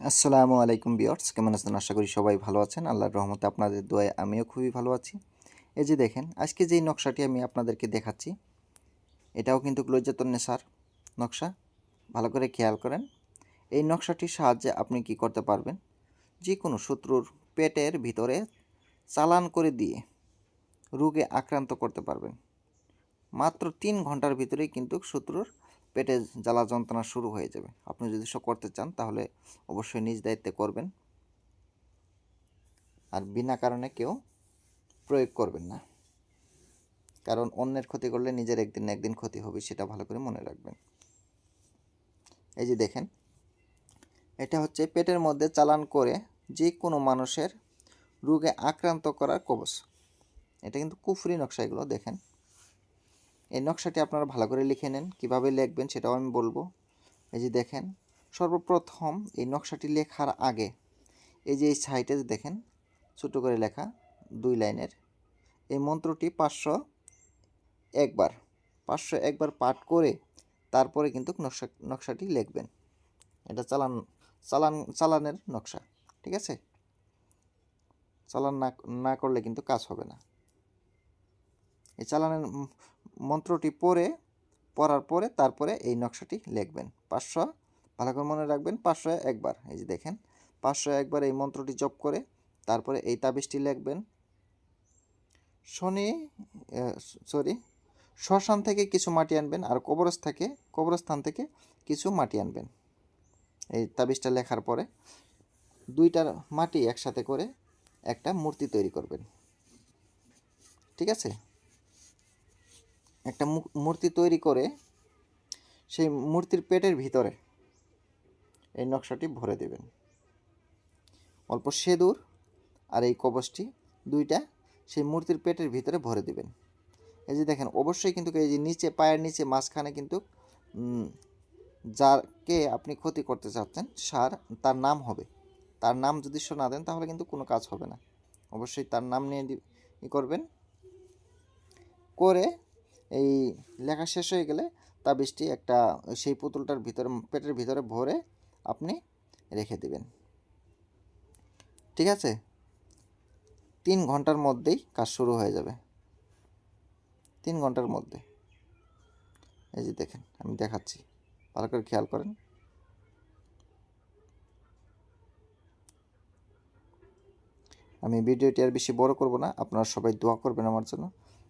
আসসালামু আলাইকুম বিয়ার্স কেমন আছেন? আশা করি সবাই ভালো আছেন। আল্লাহর রহমতে আপনাদের দোয়ায় আমিও খুবই ভালো আছি। এই যে দেখেন, আজকে যেই নকশাটি আমি আপনাদেরকে দেখাচ্ছি, এটাও কিন্তু গ্লোজাতন নেশার নকশা। ভালো করে খেয়াল করেন, এই নকশাটির সাহায্যে আপনি কি করতে পারবেন? যে কোনো শত্রুর পেটের ভিতরে চালান করে দিয়ে রোগে আক্রান্ত করতে পারবেন। মাত্র তিন ঘণ্টার ভিতরেই কিন্তু শত্রুর পেটে জ্বালা যন্ত্রণা শুরু হয়ে যাবে। আপনি যদি সব করতে চান, তাহলে অবশ্যই নিজ দায়িত্বে করবেন। আর বিনা কারণে কেউ প্রয়োগ করবেন না। কারণ অন্যের ক্ষতি করলে নিজের একদিন একদিন ক্ষতি হবে, সেটা ভালো করে মনে রাখবেন। এই যে দেখেন, এটা হচ্ছে পেটের মধ্যে চালান করে যে কোনো মানুষের রোগে আক্রান্ত করার কবচ। এটা কিন্তু কুফরি নকশা এগুলো, দেখেন। এই নকশাটি আপনারা ভালো করে লিখে নেন, কীভাবে লিখবেন সেটাও আমি বলব। এই যে দেখেন, সর্বপ্রথম এই নকশাটি লেখার আগে এই যে এই সাইটে দেখেন, ছোটো করে লেখা দুই লাইনের। এই মন্ত্রটি পাঁচশো একবার পাঁচশো একবার পাঠ করে তারপরে কিন্তু নকশা, নকশাটি লিখবেন। এটা চালান চালান, চালানের নকশা, ঠিক আছে? চালান না না করলে কিন্তু কাজ হবে না। এই চালানের মন্ত্রটি পড়ে, পড়ার পরে তারপরে এই নকশাটি লিখবেন। পাঁচশো, ভালো করে মনে রাখবেন, পাঁচশো একবার। এই যে দেখেন, পাঁচশো একবার এই মন্ত্রটি জপ করে, তারপরে এই তাবিজটি লিখবেন। শনি সরি, শ্মশান থেকে কিছু মাটি আনবেন আর কবরস্থ থেকে, কবরস্থান থেকে কিছু মাটি আনবেন। এই তাবিজটা লেখার পরে দুইটার মাটি একসাথে করে একটা মূর্তি তৈরি করবেন। ঠিক আছে? একটা মূর্তি তৈরি করে সেই মূর্তির পেটের ভিতরে এই নকশাটি ভরে দেবেন। অল্প সেদুর আর এই কবচটি দুইটা সেই মূর্তির পেটের ভিতরে ভরে দিবেন। এই যে দেখেন, অবশ্যই কিন্তু এই যে নিচে, পায়ের নিচে মাঝখানে কিন্তু যাকে আপনি ক্ষতি করতে চাচ্ছেন, সার, তার নাম হবে। তার নাম যদি শোনা দেন, তাহলে কিন্তু কোনো কাজ হবে না। অবশ্যই তার নাম নিয়ে করবেন। করে এই লেখা শেষ হয়ে গেলে তাবিজটি একটা, সেই পুতুলটার ভিতরে, পেটের ভিতরে ভরে আপনি রেখে দেবেন। ঠিক আছে? তিন ঘণ্টার মধ্যেই কাজ শুরু হয়ে যাবে। তিন ঘণ্টার মধ্যে। এই যে দেখেন, আমি দেখাচ্ছি। ভালো করে খেয়াল করেন। আমি ভিডিওটি আর বেশি বড় করব না, আপনারা সবাই দোয়া করবেন আমার জন্য।